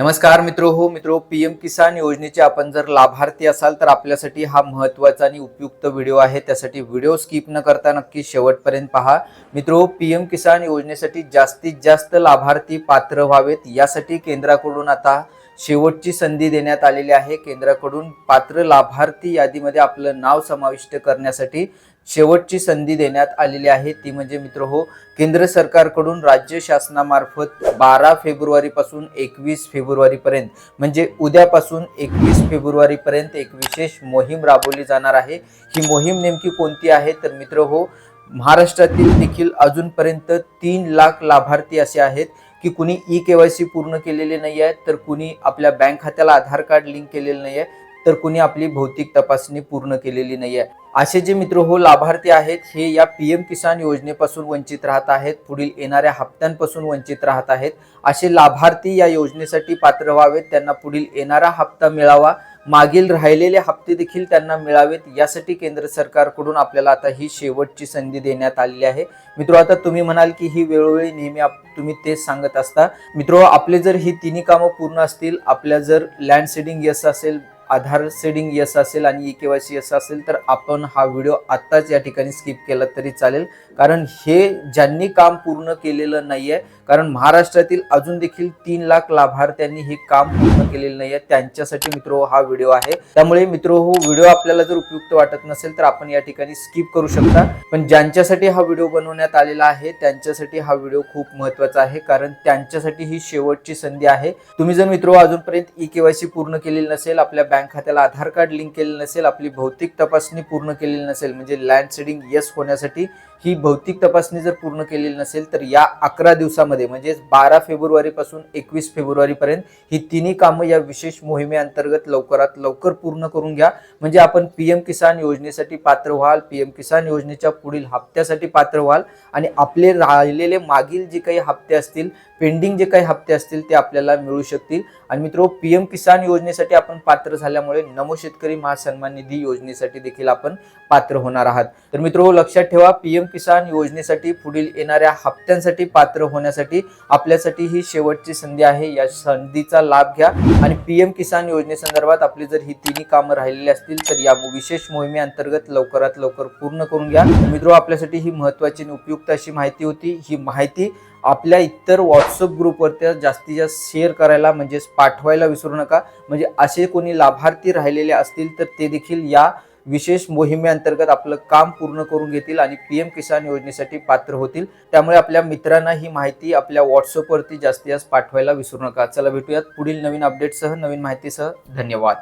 नमस्कार मित्रो हो मित्रो पी एम किसान योजनेचे आपण जर लाभार्थी असाल तर आपल्यासाठी हा महत्त्वाचा आणि उपयुक्त व्हिडिओ आहे. त्यासाठी व्हिडिओ स्किप न करता नक्की शेवटपर्यंत पहा. मित्रो पी एम किसान योजनेसाठी जास्तीत जास्त लाभार्थी पात्र व्हावेत. यासाठी केंद्राकडून आता शेवटची संधी देण्यात आलेली आहे. केंद्राकडून पात्र लाभार्थी यादीमध्ये आपलं नाव समाविष्ट करण्यासाठी शेवटची संधी देण्यात आलेली आहे. ती म्हणजे मित्र हो केंद्र सरकारकडून राज्य शासनामार्फत बारा फेब्रुवारीपासून एकवीस फेब्रुवारीपर्यंत म्हणजे उद्यापासून एकवीस फेब्रुवारीपर्यंत एक विशेष मोहीम राबवली जाणार आहे. ही मोहीम नेमकी कोणती आहे? तर मित्र हो महाराष्ट्रातील देखील अजूनपर्यंत तीन लाख लाभार्थी असे आहेत की कुणी ई के वाय सी पूर्ण केलेले नाही आहे तर कुणी आपल्या बँक खात्याला आधार कार्ड लिंक केलेलं नाही आहे तर कुणी आपली भौतिक तपासणी पूर्ण केलेली नाही आहे असे जे मित्र हो लाभार्थी आहेत हे या पी एम किसान योजनेपासून वंचित राहत आहेत पुढील येणाऱ्या हप्त्यांपासून वंचित राहत आहेत. असे लाभार्थी या योजनेसाठी पात्र व्हावेत त्यांना पुढील येणारा हप्ता मिळावा मागील राहिलेले हप्ते देखील त्यांना मिळावेत यासाठी केंद्र सरकारकडून आपल्याला आता ही शेवटची संधी देण्यात आलेली आहे. मित्रो आता तुम्ही म्हणाल की ही वेळोवेळी नेहमी आप- तुम्ही तेच सांगत असता. मित्रो आपले जर ही तिन्ही कामं पूर्ण असतील आपल्या जर लँड सेडिंग यस असेल आधार सेडिंग यस असेल आणि E K Y C yes असेल तर आपण हा व्हिडिओ आत्ताच या ठिकाणी स्किप केला तरी चालेल. कारण हे ज्यांनी काम पूर्ण केलेलं नाही आहे कारण महाराष्ट्रातील अजून देखील तीन लाख लाभार्थ्यांनी हे काम पूर्ण केलेलं नाही आहे त्यांच्यासाठी मित्रो हा व्हिडिओ आहे. त्यामुळे मित्रो हो व्हिडिओ आपल्याला जर उपयुक्त वाटत नसेल तर आपण या ठिकाणी स्किप करू शकता. पण ज्यांच्यासाठी हा व्हिडिओ बनवण्यात आलेला आहे त्यांच्यासाठी हा व्हिडिओ खूप महत्त्वाचा आहे कारण त्यांच्यासाठी ही शेवटची संधी आहे. तुम्ही जर मित्रो अजूनपर्यंत ई केवायसी पूर्ण केलेली नसेल आपल्या बँक बँक खात्याला आधार कार्ड लिंक केलेलं नसेल आपली भौतिक तपासणी पूर्ण केलेली नसेल म्हणजे लँड सेडिंग येस होण्यासाठी ही भौतिक तपासणी जर पूर्ण केलेली नसेल तर या अकरा दिवसामध्ये म्हणजेच बारा फेब्रुवारी पासून एकवीस फेब्रुवारी पर्यंत ही तिन्ही कामं या विशेष मोहिमेअंतर्गत लवकरात लवकर पूर्ण करून घ्या. म्हणजे आपण पी एम किसान योजनेसाठी पात्र व्हाल पी एम किसान योजनेच्या पुढील हप्त्यासाठी पात्र व्हाल आणि आपले राहिलेले मागील जे काही हप्ते असतील पेंडिंग जे काही हप्ते असतील ते आपल्याला मिळू शकतील. आणि मित्रो पी एम किसान योजनेसाठी आपण पात्र झाले झाल्यामुळे नमो शेतकरी महासन्मान निधी योजनेसाठी देखील आपण पात्र होणार आहात. तर मित्र लक्षात ठेवा पीएम किसान योजनेसाठी पुढील येणाऱ्या हप्त्यांसाठी पात्र होण्यासाठी आपल्यासाठी ही शेवटची संधी आहे. या संधीचा लाभ घ्या आणि पी एम किसान योजनेसंदर्भात आपली जर ही तिन्ही कामं राहिलेली असतील तर या विशेष मोहिमेअंतर्गत लवकरात लवकर पूर्ण करून घ्या. मित्रो आपल्यासाठी ही महत्वाची आणि उपयुक्त अशी माहिती होती. ही माहिती आपल्या इतर व्हॉट्सअप ग्रुपवरती जास्तीत जास्त शेअर करायला म्हणजेच पाठवायला विसरू नका. म्हणजे असे कोणी लाभार्थी राहिलेले असतील तर ते देखील या विशेष मोहिमेअंतर्गत आपलं काम पूर्ण करून घेतील आणि पी एम किसान योजनेसाठी पात्र होतील. त्यामुळे आपल्या मित्रांना ही माहिती आपल्या व्हॉट्सअपवरती जास्तीत जास्त पाठवायला विसरू नका. चला भेटूयात पुढील नवीन अपडेटसह नवीन माहितीसह. धन्यवाद.